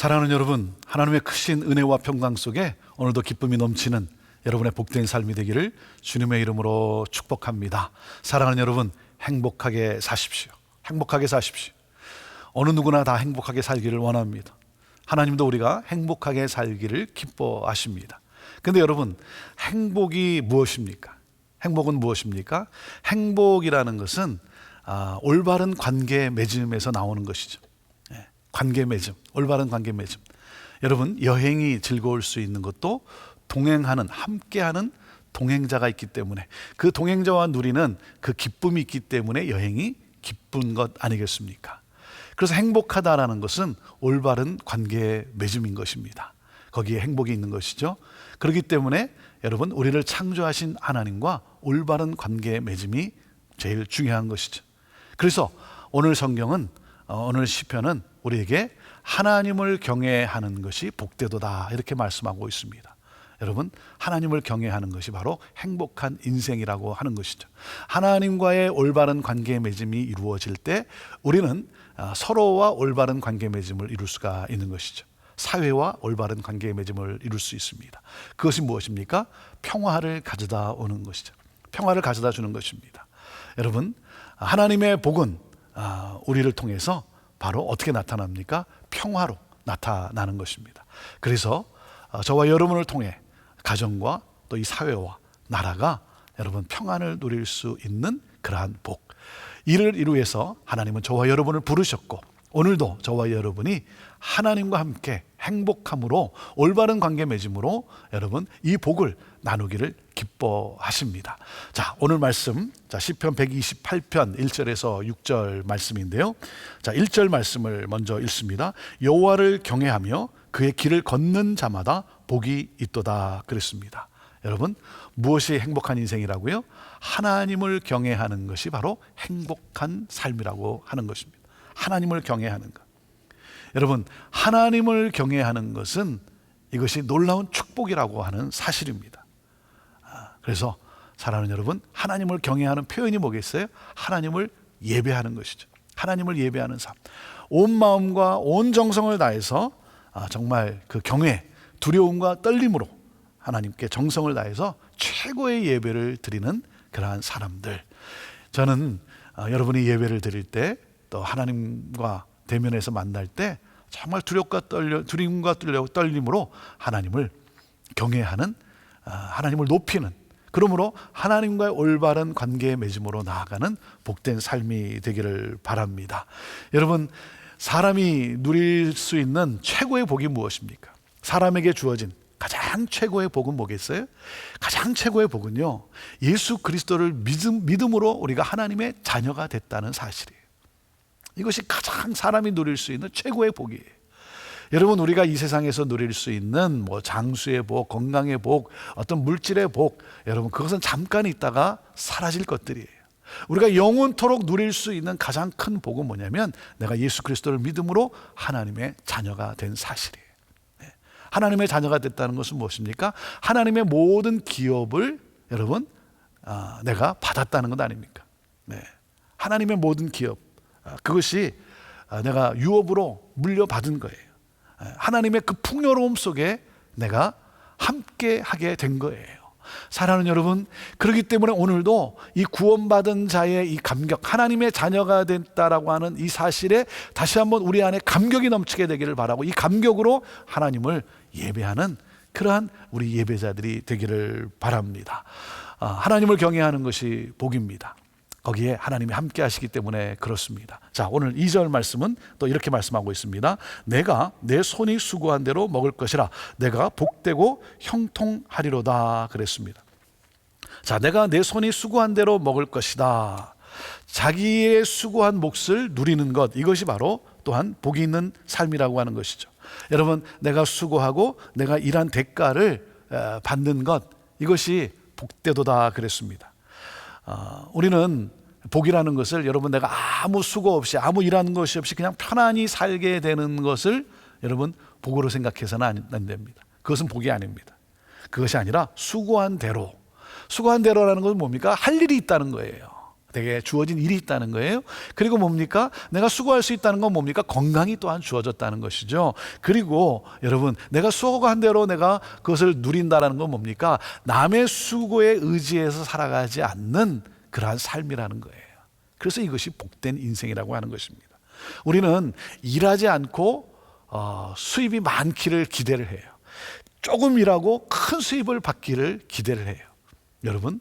사랑하는 여러분, 하나님의 크신 은혜와 평강 속에 오늘도 기쁨이 넘치는 여러분의 복된 삶이 되기를 주님의 이름으로 축복합니다. 사랑하는 여러분, 행복하게 사십시오. 행복하게 사십시오. 어느 누구나 다 행복하게 살기를 원합니다. 하나님도 우리가 행복하게 살기를 기뻐하십니다. 근데 여러분, 행복이 무엇입니까? 행복은 무엇입니까? 행복이라는 것은 아, 올바른 관계 맺음에서 나오는 것이죠. 예, 관계 맺음, 올바른 관계 맺음. 여러분, 여행이 즐거울 수 있는 것도 동행하는, 함께하는 동행자가 있기 때문에 그 동행자와 누리는 그 기쁨이 있기 때문에 여행이 기쁜 것 아니겠습니까? 그래서 행복하다라는 것은 올바른 관계 맺음인 것입니다. 거기에 행복이 있는 것이죠. 그렇기 때문에 여러분 우리를 창조하신 하나님과 올바른 관계 맺음이 제일 중요한 것이죠. 그래서 오늘 성경은 어, 오늘 시편은 우리에게 하나님을 경외하는 것이 복되도다 이렇게 말씀하고 있습니다. 여러분 하나님을 경외하는 것이 바로 행복한 인생이라고 하는 것이죠. 하나님과의 올바른 관계 맺음이 이루어질 때 우리는 아, 서로와 올바른 관계 맺음을 이룰 수가 있는 것이죠. 사회와 올바른 관계 맺음을 이룰 수 있습니다. 그것이 무엇입니까? 평화를 가져다 오는 것이죠. 평화를 가져다 주는 것입니다. 여러분 하나님의 복은 아, 우리를 통해서 바로 어떻게 나타납니까? 평화로 나타나는 것입니다. 그래서 어, 저와 여러분을 통해 가정과 또 이 사회와 나라가 여러분 평안을 누릴 수 있는 그러한 복. 이를 이루어서 하나님은 저와 여러분을 부르셨고 오늘도 저와 여러분이 하나님과 함께 행복함으로 올바른 관계 맺음으로 여러분 이 복을 나누기를 기뻐하십니다. 자, 오늘 말씀 자, 시편 128편 1절에서 6절 말씀인데요. 자, 1절 말씀을 먼저 읽습니다. 여호와를 경외하며 그의 길을 걷는 자마다 복이 있도다 그랬습니다. 여러분, 무엇이 행복한 인생이라고요? 하나님을 경외하는 것이 바로 행복한 삶이라고 하는 것입니다. 하나님을 경외하는 것. 여러분, 하나님을 경외하는 것은 이것이 놀라운 축복이라고 하는 사실입니다. 아, 그래서 사랑하는 여러분, 하나님을 경외하는 표현이 뭐겠어요? 하나님을 예배하는 것이죠. 하나님을 예배하는 삶. 온 마음과 온 정성을 다해서 아, 정말 그 경외, 두려움과 떨림으로 하나님께 정성을 다해서 최고의 예배를 드리는 그러한 사람들. 저는 아, 여러분이 예배를 드릴 때 또 하나님과 대면해서 만날 때 정말 두렵과 떨려 두림과 떨려 떨림으로 하나님을 경외하는 아, 하나님을 높이는 그러므로 하나님과의 올바른 관계 맺음으로 나아가는 복된 삶이 되기를 바랍니다. 여러분 사람이 누릴 수 있는 최고의 복이 무엇입니까? 사람에게 주어진 가장 최고의 복은 뭐겠어요? 가장 최고의 복은요. 예수 그리스도를 믿음, 믿음으로 우리가 하나님의 자녀가 됐다는 사실이에요. 이것이 가장 사람이 누릴 수 있는 최고의 복이에요. 여러분 우리가 이 세상에서 누릴 수 있는 뭐 장수의 복, 건강의 복, 어떤 물질의 복, 여러분 그것은 잠깐 있다가 사라질 것들이에요. 우리가 영원토록 누릴 수 있는 가장 큰 복은 뭐냐면 내가 예수 그리스도를 믿음으로 하나님의 자녀가 된 사실이에요. 네. 하나님의 자녀가 됐다는 것은 무엇입니까? 하나님의 모든 기업을 여러분 아, 내가 받았다는 것 아닙니까? 네. 하나님의 모든 기업 아, 그것이 아, 내가 유업으로 물려받은 거예요. 아, 하나님의 그 풍요로움 속에 내가 함께 하게 된 거예요. 사랑하는 여러분, 그렇기 때문에 오늘도 이 구원받은 자의 이 감격, 하나님의 자녀가 됐다라고 하는 이 사실에 다시 한번 우리 안에 감격이 넘치게 되기를 바라고 이 감격으로 하나님을 예배하는 그러한 우리 예배자들이 되기를 바랍니다. 하나님을 경외하는 것이 복입니다. 거기에 하나님이 함께 하시기 때문에 그렇습니다. 자, 오늘 2절 말씀은 또 이렇게 말씀하고 있습니다. 내가 내 손이 수고한 대로 먹을 것이라 내가 복되고 형통하리로다 그랬습니다. 자, 내가 내 손이 수고한 대로 먹을 것이다. 자기의 수고한 몫을 누리는 것 이것이 바로 또한 복이 있는 삶이라고 하는 것이죠. 여러분, 내가 수고하고 내가 일한 대가를 받는 것 이것이 복되도다 그랬습니다. 어, 우리는 복이라는 것을 여러분 내가 아무 수고 없이 아무 일하는 것이 없이 그냥 편안히 살게 되는 것을 여러분 복으로 생각해서는 안, 안 됩니다. 그것은 복이 아닙니다. 그것이 아니라 수고한 대로 수고한 대로라는 것은 뭡니까? 할 일이 있다는 거예요. 내게 주어진 일이 있다는 거예요. 그리고 뭡니까? 내가 수고할 수 있다는 건 뭡니까? 건강이 또한 주어졌다는 것이죠. 그리고 여러분, 내가 수고한 대로 내가 그것을 누린다라는 건 뭡니까? 남의 수고에 의지해서 살아가지 않는 그러한 삶이라는 거예요. 그래서 이것이 복된 인생이라고 하는 것입니다. 우리는 일하지 않고 어, 수입이 많기를 기대를 해요. 조금 일하고 큰 수입을 받기를 기대를 해요. 여러분,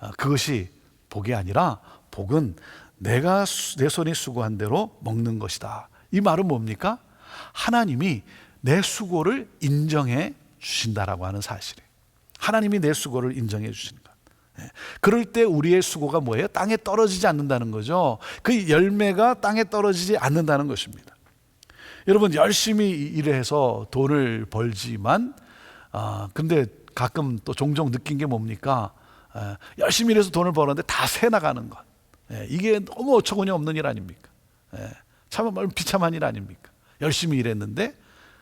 어, 그것이 복이 아니라 복은 내가 수- 내 손이 수고한 대로 먹는 것이다. 이 말은 뭡니까? 하나님이 내 수고를 인정해 주신다라고 하는 사실이에요. 하나님이 내 수고를 인정해 주시는 것. 예. 그럴 때 우리의 수고가 뭐예요? 땅에 떨어지지 않는다는 거죠. 그 열매가 땅에 떨어지지 않는다는 것입니다. 여러분 열심히 일해서 돈을 벌지만 아 근데 가끔 또 종종 느낀 게 뭡니까? 에, 열심히 일해서 돈을 버는데 다 새 나가는 것. 예, 이게 너무 어처구니 없는 일 아닙니까? 예, 참 비참한 일 아닙니까? 열심히 일했는데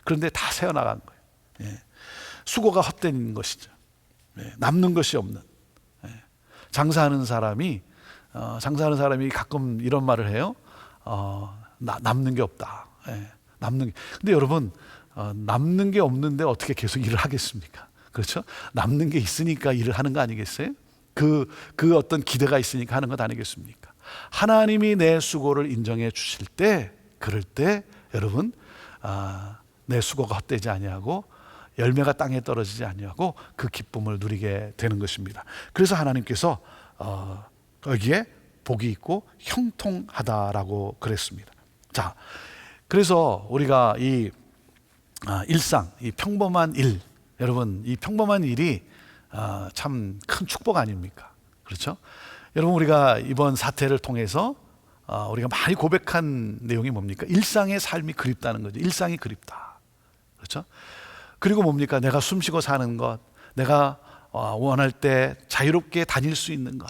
그런데 다 새어 나간 거예요. 예, 수고가 헛된 것이죠. 예, 남는 것이 없는. 예, 장사하는 사람이 어, 장사하는 사람이 가끔 이런 말을 해요. 어, 나, 남는 게 없다. 예, 남는 게. 근데 여러분 어, 남는 게 없는데 어떻게 계속 일을 하겠습니까? 그렇죠? 남는 게 있으니까 일을 하는 거 아니겠어요? 그, 그 어떤 기대가 있으니까 하는 것 아니겠습니까? 하나님이 내 수고를 인정해 주실 때, 그럴 때 여러분 아, 내 수고가 헛되지 아니하고 열매가 땅에 떨어지지 아니하고 그 기쁨을 누리게 되는 것입니다. 그래서 하나님께서 어, 여기에 복이 있고 형통하다라고 그랬습니다. 자, 그래서 우리가 이 아, 일상, 이 평범한 일, 여러분 이 평범한 일이 아, 참큰 축복 아닙니까? 그렇죠? 여러분 우리가 이번 사태를 통해서 아, 우리가 많이 고백한 내용이 뭡니까? 일상의 삶이 그립다는 거죠. 일상이 그립다. 그렇죠? 그리고 뭡니까? 내가 숨 쉬고 사는 것, 내가 어, 원할 때 자유롭게 다닐 수 있는 것,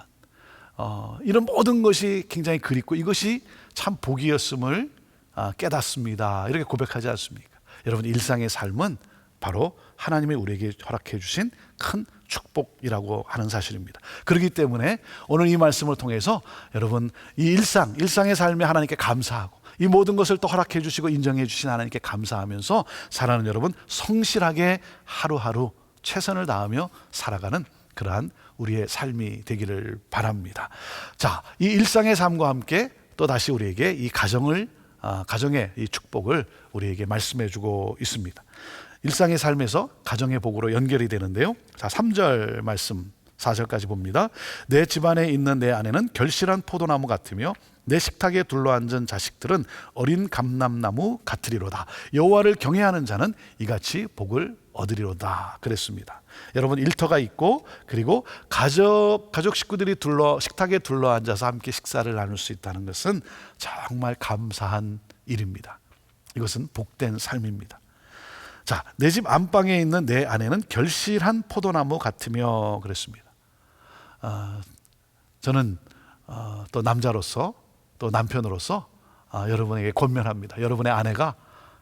어, 이런 모든 것이 굉장히 그립고 이것이 참 복이었음을 아, 깨닫습니다. 이렇게 고백하지 않습니까? 여러분 일상의 삶은 바로 하나님이 우리에게 허락해 주신 큰 축복이라고 하는 사실입니다. 그렇기 때문에 오늘 이 말씀을 통해서 여러분 이 일상, 일상의 삶에 하나님께 감사하고 이 모든 것을 또 허락해 주시고 인정해 주신 하나님께 감사하면서 살아가는 여러분 성실하게 하루하루 최선을 다하며 살아가는 그러한 우리의 삶이 되기를 바랍니다. 자, 이 일상의 삶과 함께 또 다시 우리에게 이 가정을 아, 가정의 이 축복을 우리에게 말씀해 주고 있습니다. 일상의 삶에서 가정의 복으로 연결이 되는데요. 자, 3절 말씀 4절까지 봅니다. 내 집안에 있는 내 아내는 결실한 포도나무 같으며 내 식탁에 둘러앉은 자식들은 어린 감람나무 같으리로다. 여호와를 경외하는 자는 이같이 복을 얻으리로다. 그랬습니다. 여러분 일터가 있고 그리고 가족 가족 식구들이 둘러 식탁에 둘러 앉아서 함께 식사를 나눌 수 있다는 것은 정말 감사한 일입니다. 이것은 복된 삶입니다. 자, 내 집 안방에 있는 내 아내는 결실한 포도나무 같으며 그랬습니다. 아, 저는 어, 또 남자로서 또 남편으로서 아, 여러분에게 권면합니다. 여러분의 아내가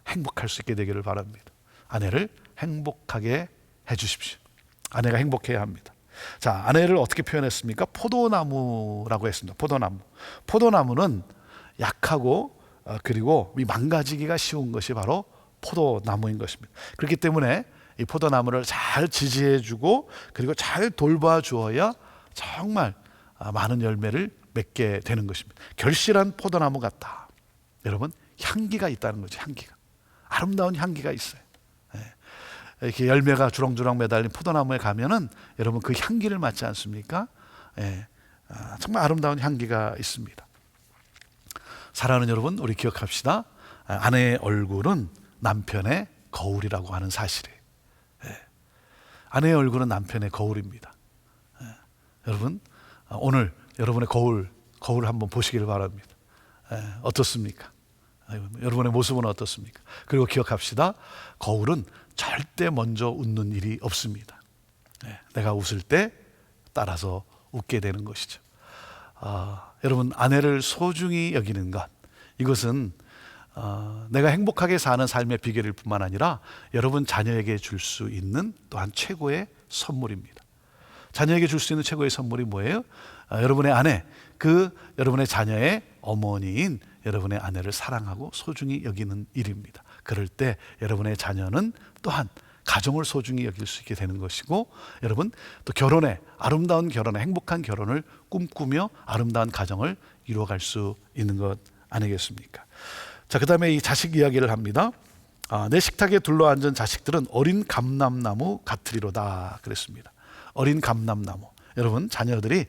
행복할 수 있게 되기를 바랍니다. 아내를 행복하게 해주십시오. 아내가 행복해야 합니다. 자, 아내를 어떻게 표현했습니까? 포도나무라고 했습니다. 포도나무. 포도나무는 약하고 어, 그리고 이 망가지기가 쉬운 것이 바로 포도나무인 것입니다. 그렇기 때문에 이 포도나무를 잘 지지해주고 그리고 잘 돌봐주어야 정말 아, 많은 열매를 맺게 되는 것입니다. 결실한 포도나무 같다. 여러분 향기가 있다는 거죠. 향기가 아름다운 향기가 있어요. 예. 이렇게 열매가 주렁주렁 매달린 포도나무에 가면은 여러분 그 향기를 맡지 않습니까? 예. 아, 정말 아름다운 향기가 있습니다. 사랑하는 여러분, 우리 기억합시다. 아, 아내의 얼굴은 남편의 거울이라고 하는 사실이에요. 예. 아내의 얼굴은 남편의 거울입니다. 예. 여러분, 아, 오늘 여러분의 거울, 거울 한번 보시기를 바랍니다. 예. 어떻습니까? 여러분의 모습은 어떻습니까? 그리고 기억합시다. 거울은 절대 먼저 웃는 일이 없습니다. 예. 내가 웃을 때 따라서 웃게 되는 것이죠. 아, 여러분 아내를 소중히 여기는 것 이것은 어, 내가 행복하게 사는 삶의 비결일 뿐만 아니라 여러분 자녀에게 줄 수 있는 또한 최고의 선물입니다. 자녀에게 줄 수 있는 최고의 선물이 뭐예요? 아, 여러분의 아내, 그 여러분의 자녀의 어머니인 여러분의 아내를 사랑하고 소중히 여기는 일입니다. 그럴 때 여러분의 자녀는 또한 가정을 소중히 여길 수 있게 되는 것이고 여러분 또 결혼에 아름다운 결혼에 행복한 결혼을 꿈꾸며 아름다운 가정을 이루어갈 수 있는 것 아니겠습니까? 자, 그 다음에 이 자식 이야기를 합니다. 아, 내 식탁에 둘러앉은 자식들은 어린 감람나무 같으리로다 그랬습니다. 어린 감람나무. 여러분 자녀들이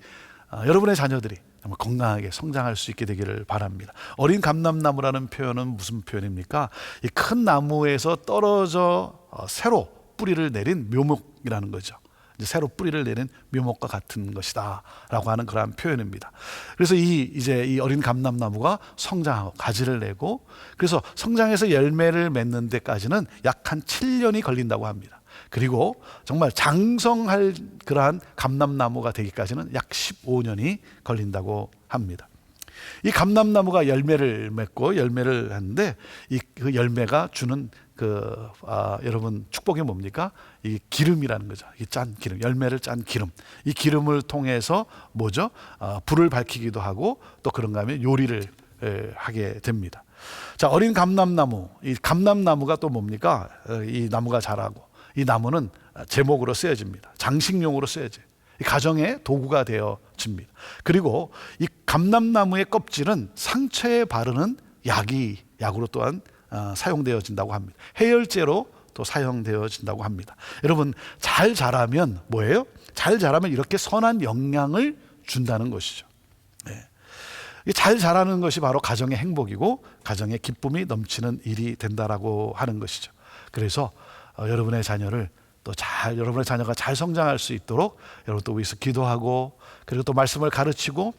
아, 여러분의 자녀들이 정말 건강하게 성장할 수 있게 되기를 바랍니다. 어린 감람나무라는 표현은 무슨 표현입니까? 이 큰 나무에서 떨어져 어, 새로 뿌리를 내린 묘목이라는 거죠. 새로 뿌리를 내린 묘목과 같은 것이다라고 하는 그러한 표현입니다. 그래서 이 이제 이 어린 감람나무가 성장하고 가지를 내고 그래서 성장해서 열매를 맺는 데까지는 약 한 7년이 걸린다고 합니다. 그리고 정말 장성할 그러한 감람나무가 되기까지는 약 15년이 걸린다고 합니다. 이 감람나무가 열매를 맺고 열매를 하는데 이 그 열매가 주는 그 아, 여러분 축복이 뭡니까? 이 기름이라는 거죠. 이짠 기름, 열매를 짠 기름. 이 기름을 통해서 뭐죠? 아, 불을 밝히기도 하고 또 그런가 하면 요리를 에, 하게 됩니다. 자 어린 감람나무, 이 감람나무가 또 뭡니까? 어, 이 나무가 자라고 이 나무는 제목으로 쓰여집니다. 장식용으로 쓰여져요. 이 가정의 도구가 되어집니다. 그리고 이 감람나무의 껍질은 상처에 바르는 약이 약으로 또한 어, 사용되어진다고 합니다. 해열제로 또 사용되어진다고 합니다. 여러분 잘 자라면 뭐예요? 잘 자라면 이렇게 선한 영향을 준다는 것이죠. 네. 이잘 자라는 것이 바로 가정의 행복이고 가정의 기쁨이 넘치는 일이 된다라고 하는 것이죠. 그래서 어, 여러분의 자녀를 또 잘 여러분의 자녀가 잘 성장할 수 있도록 여러분 또 위해서 기도하고 그리고 또 말씀을 가르치고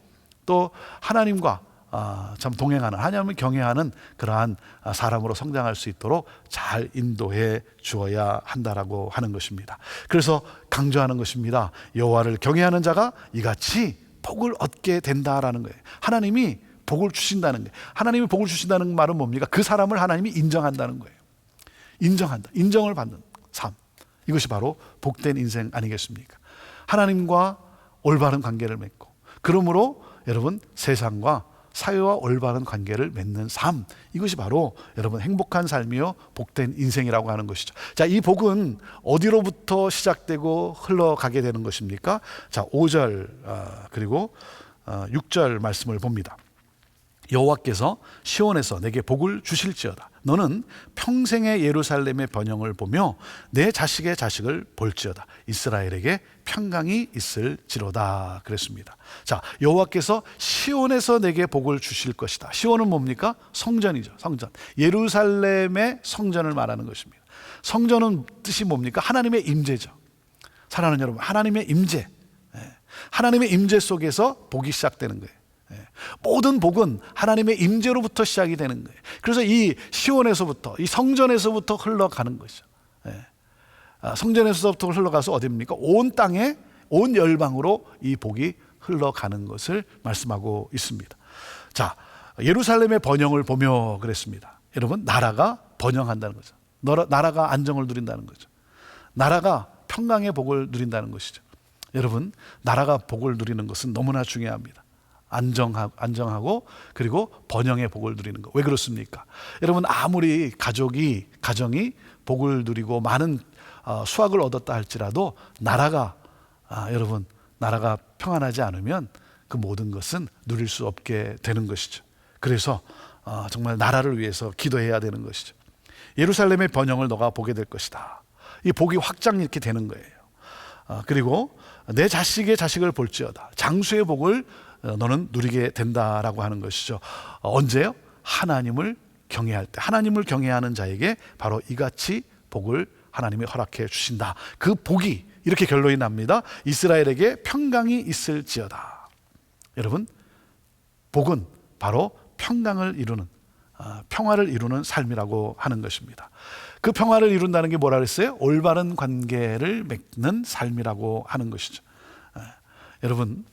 또 하나님과 아, 참 동행하는 하나님을 경외하는 그러한 아, 사람으로 성장할 수 있도록 잘 인도해 주어야 한다라고 하는 것입니다. 그래서 강조하는 것입니다. 여호와를 경외하는 자가 이같이 복을 얻게 된다라는 거예요. 하나님이 복을 주신다는 거예요. 하나님이 복을 주신다는 말은 뭡니까? 그 사람을 하나님이 인정한다는 거예요. 인정한다. 인정을 받는 삶. 이것이 바로 복된 인생 아니겠습니까? 하나님과 올바른 관계를 맺고 그러므로 여러분 세상과 사회와 올바른 관계를 맺는 삶 이것이 바로 여러분 행복한 삶이요 복된 인생이라고 하는 것이죠. 자, 이 복은 어디로부터 시작되고 흘러가게 되는 것입니까? 자, 5절 아, 그리고 아, 6절 말씀을 봅니다. 여호와께서 시온에서 내게 복을 주실지어다. 너는 평생의 예루살렘의 번영을 보며 내 자식의 자식을 볼지어다. 이스라엘에게 평강이 있을지로다. 그랬습니다. 자, 여호와께서 시온에서 내게 복을 주실 것이다. 시온은 뭡니까? 성전이죠. 성전. 예루살렘의 성전을 말하는 것입니다. 성전은 뜻이 뭡니까? 하나님의 임재죠. 사랑하는 여러분, 하나님의 임재. 예. 하나님의 임재 속에서 복이 시작되는 거예요. 예. 모든 복은 하나님의 임재로부터 시작이 되는 거예요. 그래서 이 시온에서부터 이 성전에서부터 흘러가는 것이죠. 예. 아, 성전에서부터 흘러가서 어디입니까? 온 땅에 온 열방으로 이 복이 흘러가는 것을 말씀하고 있습니다. 자, 예루살렘의 번영을 보며 그랬습니다. 여러분, 나라가 번영한다는 거죠. 나라가 안정을 누린다는 거죠. 나라가 평강의 복을 누린다는 것이죠. 여러분, 나라가 복을 누리는 것은 너무나 중요합니다. 안정하고, 그리고 번영의 복을 누리는 것. 왜 그렇습니까? 여러분 아무리 가족이 가정이 복을 누리고 많은 어, 수확을 얻었다 할지라도 나라가 아, 여러분 나라가 평안하지 않으면 그 모든 것은 누릴 수 없게 되는 것이죠. 그래서 어, 정말 나라를 위해서 기도해야 되는 것이죠. 예루살렘의 번영을 너가 보게 될 것이다. 이 복이 확장 이렇게 되는 거예요. 어, 그리고 내 자식의 자식을 볼지어다. 장수의 복을 어, 너는 누리게 된다라고 하는 것이죠. 어, 언제요? 하나님을 경외할 때. 하나님을 경외하는 자에게 바로 이같이 복을 하나님이 허락해 주신다. 그 복이 이렇게 결론이 납니다. 이스라엘에게 평강이 있을지어다. 여러분, 복은 바로 평강을 이루는 아, 평화를 이루는 삶이라고 하는 것입니다. 그 평화를 이룬다는 게 뭐라 그랬어요? 올바른 관계를 맺는 삶이라고 하는 것이죠. 아, 여러분,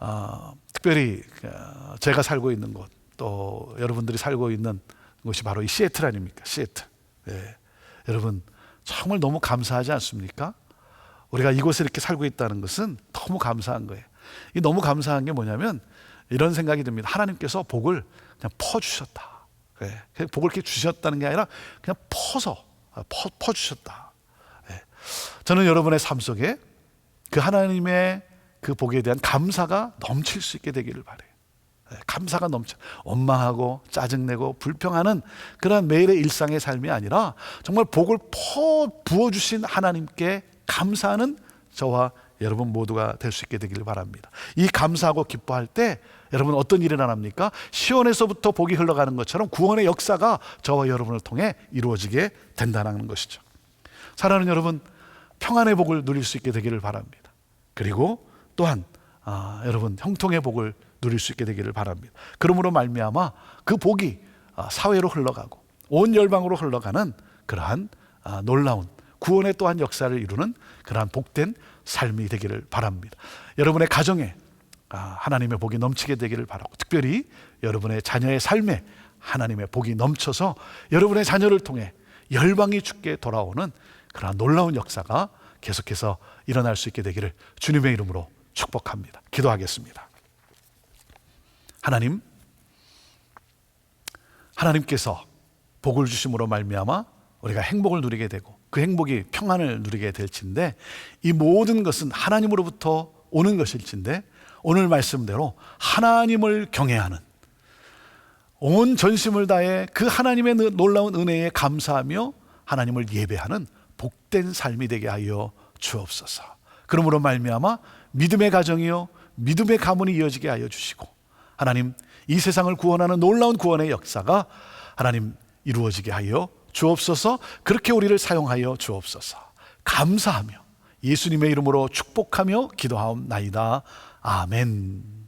어, 특별히 어, 제가 살고 있는 곳, 또 여러분들이 살고 있는 곳이 바로 이 시애틀 아닙니까? 시애틀. 예. 여러분, 정말 너무 감사하지 않습니까? 우리가 이곳에 이렇게 살고 있다는 것은 너무 감사한 거예요. 이 너무 감사한 게 뭐냐면 이런 생각이 듭니다. 하나님께서 복을 그냥 퍼 주셨다. 예, 그냥 복을 이렇게 주셨다는 게 아니라 그냥 퍼서 아, 퍼, 퍼 주셨다. 예. 저는 여러분의 삶 속에 그 하나님의 그 복에 대한 감사가 넘칠 수 있게 되기를 바래요. 예, 감사가 넘쳐 원망하고 짜증내고 불평하는 그런 매일의 일상의 삶이 아니라 정말 복을 퍼 부어 주신 하나님께 감사하는 저와 여러분 모두가 될 수 있게 되기를 바랍니다. 이 감사하고 기뻐할 때 여러분 어떤 일이 일어납니까? 시온에서부터 복이 흘러가는 것처럼 구원의 역사가 저와 여러분을 통해 이루어지게 된다는 것이죠. 사랑하는 여러분 평안의 복을 누릴 수 있게 되기를 바랍니다. 그리고 또한 아, 여러분 형통의 복을 누릴 수 있게 되기를 바랍니다. 그러므로 말미암아 그 복이 아, 사회로 흘러가고 온 열방으로 흘러가는 그러한 아, 놀라운 구원의 또한 역사를 이루는 그러한 복된 삶이 되기를 바랍니다. 여러분의 가정에 아, 하나님의 복이 넘치게 되기를 바라고 특별히 여러분의 자녀의 삶에 하나님의 복이 넘쳐서 여러분의 자녀를 통해 열방이 죽게 돌아오는 그러한 놀라운 역사가 계속해서 일어날 수 있게 되기를 주님의 이름으로 축복합니다. 기도하겠습니다. 하나님, 하나님께서 복을 주심으로 말미암아 우리가 행복을 누리게 되고 그 행복이 평안을 누리게 될진데 이 모든 것은 하나님으로부터 오는 것일진데 오늘 말씀대로 하나님을 경외하는 온 전심을 다해 그 하나님의 놀라운 은혜에 감사하며 하나님을 예배하는 복된 삶이 되게 하여 주옵소서. 그러므로 말미암아 믿음의 가정이요 믿음의 가문이 이어지게 하여 주시고 하나님 이 세상을 구원하는 놀라운 구원의 역사가 하나님 이루어지게 하여 주옵소서. 그렇게 우리를 사용하여 주옵소서. 감사하며 예수님의 이름으로 축복하며 기도하옵나이다. 아멘.